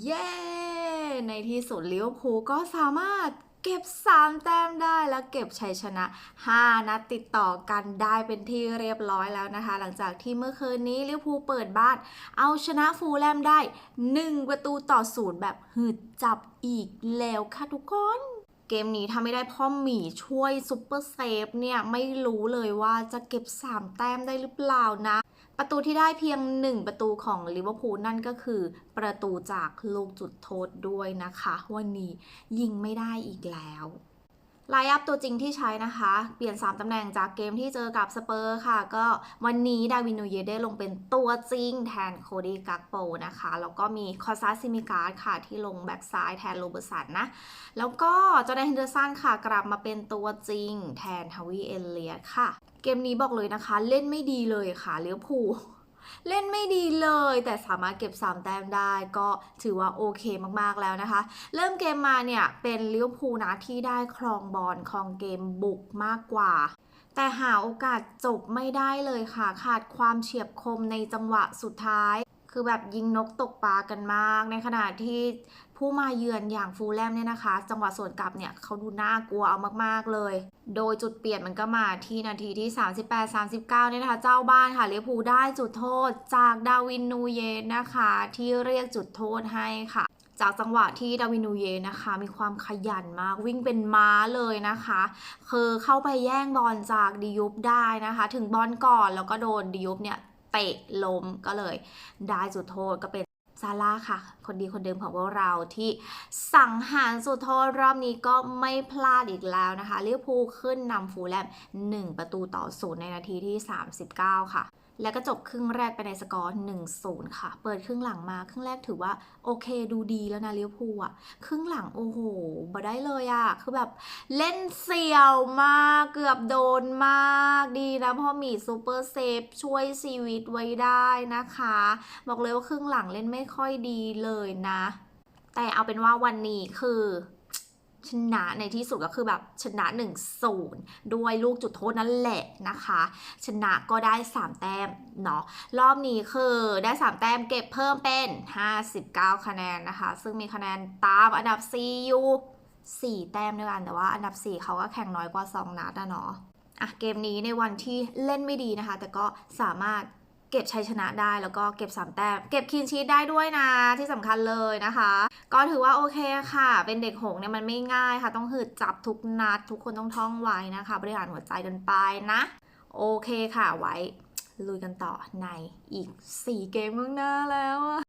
เย้ ในที่สุดลิเวอร์พูลก็สามารถเก็บ 3 แต้มได้และเก็บชัยชนะ 5 นัดติดต่อกันได้เป็นที่เรียบร้อยแล้วนะคะ หลังจากที่เมื่อคืนนี้ลิเวอร์พูลเปิดบ้าน เอาชนะฟูลแลมได้ 1 ประตูต่อศูนย์แบบหืดจับอีกแล้วค่ะทุกคนเกมนี้ถ้าไม่ได้พ่อหมีช่วยซุปเปอร์เซฟเนี่ย ไม่รู้เลยว่าจะเก็บ 3 แต้มได้หรือเปล่านะ ประตูที่ได้เพียง 1 ประตูของลิเวอร์พูลนั่นก็คือ ประตูจากลูกจุดโทษด้วยนะคะ วันนี้ยิงไม่ได้อีกแล้ว ไลน์อัพตัวจริงที่ใช้นะคะ เปลี่ยน 3 ตำแหน่งจากเกมที่เจอกับสเปอร์ค่ะ ก็วันนี้ดาวินูเยได้ลงเป็นตัวจริงแทนโคดีกักโปนะคะ แล้วก็มีคอซาซิมิการ์ดค่ะ ที่ลงแบ็กซ้ายแทนโรเบอร์สันนะ แล้วก็จอแดนเฮนเดอร์สันค่ะ กลับมาเป็นตัวจริงแทนฮาวิเอเลียค่ะ เกมนี้บอกเลยนะคะ เล่นไม่ดีเลยค่ะเลี้ยวผู เล่นไม่ดีเลย แต่สามารถเก็บ 3 แต้มได้ก็ถือว่าโอเคมากๆแล้วนะคะ เริ่มเกมมาเนี่ยเป็นลิเวอร์พูลนะที่ได้ครองบอลครองเกมบุกมากกว่าแต่หาโอกาสจบไม่ได้เลยค่ะ ขาดความเฉียบคมในจังหวะสุดท้าย คือแบบยิงนกตกปลากันมาก ในขณะที่ผู้มาเยือนอย่างฟูลแลมเนี่ยนะคะ จังหวะสวนกลับเนี่ยเขาดูน่ากลัวเอามากๆเลย โดยจุดเปลี่ยนมันก็มาที่นาทีที่ 38-39เนี่ยนะคะ เจ้าบ้านค่ะลิเวอร์พูลได้จุดโทษจากดาวินนูเยสนะคะ ที่เรียกจุดโทษให้ค่ะจากจังหวะที่ดาวินูเยนะคะ มีความขยันมากวิ่งเป็นม้าเลยนะคะ คือเข้าไปแย่งบอลจากดิยุบได้นะคะ ถึงบอลก่อนแล้วก็โดนดิยุบเนี่ย เตะล้มก็เลยได้จุดโทษก็เป็น ซาร่าค่ะ คนดีคนเดิมของพวกเราที่สั่งหารจุดโทษรอบนี้ก็ไม่พลาดอีกแล้วนะคะลิเวอร์พูขึ้นนำฟูลแลม 1 ประตูต่อศูนย์ในนาทีที่ 39 ค่ะแล้วก็จบครึ่งแรกไปในสกอร์1-0 ค่ะ เปิดครึ่งหลังมา ครึ่งแรกถือว่าโอเคดูดีแล้วนะลิเวอร์พูลอะครึ่งหลังโอ้โหบ่ได้เลยอะคือแบบเล่นเสี่ยวมากเกือบโดนมากดีนะเพอมีซูเปอร์เซฟช่วยชีวิตไว้ได้นะคะ บอกเลยว่าครึ่งหลังเล่นไม่ค่อยดีเลยนะ แต่เอาเป็นว่าวันนี้คือ ชนะในที่สุดก็คือแบบชนะ1-0ด้วยลูกจุดโทษนั่นแหละนะคะ ชนะก็ได้ 3 แต้มเนาะรอบนี้คือได้ 3 แต้มเก็บเพิ่มเป็น 59 คะแนนนะคะ ซึ่งมีคะแนนตามอันดับ4อยู่4แต้มด้วยกันแต่ว่าอันดับ 4เขาก็แข่งน้อยกว่า 2 นัดนะเนาะอะเกมนี้ในวันที่เล่นไม่ดีนะคะ แต่ก็สามารถ เก็บชัยชนะได้แล้วก็เก็บ3แต้มเก็บคีนชีตได้ด้วยนะที่สำคัญเลยนะคะ ก็ถือว่าโอเคค่ะ เป็นเด็กหงส์เนี่ยมันไม่ง่ายค่ะ ต้องหืดจับทุกนัด ทุกคนต้องท่องไว้นะคะ บริหารหัวใจกันไปนะ โอเคค่ะไว้ลุยกันต่อในอีก 4 เกมข้างหน้าแล้ว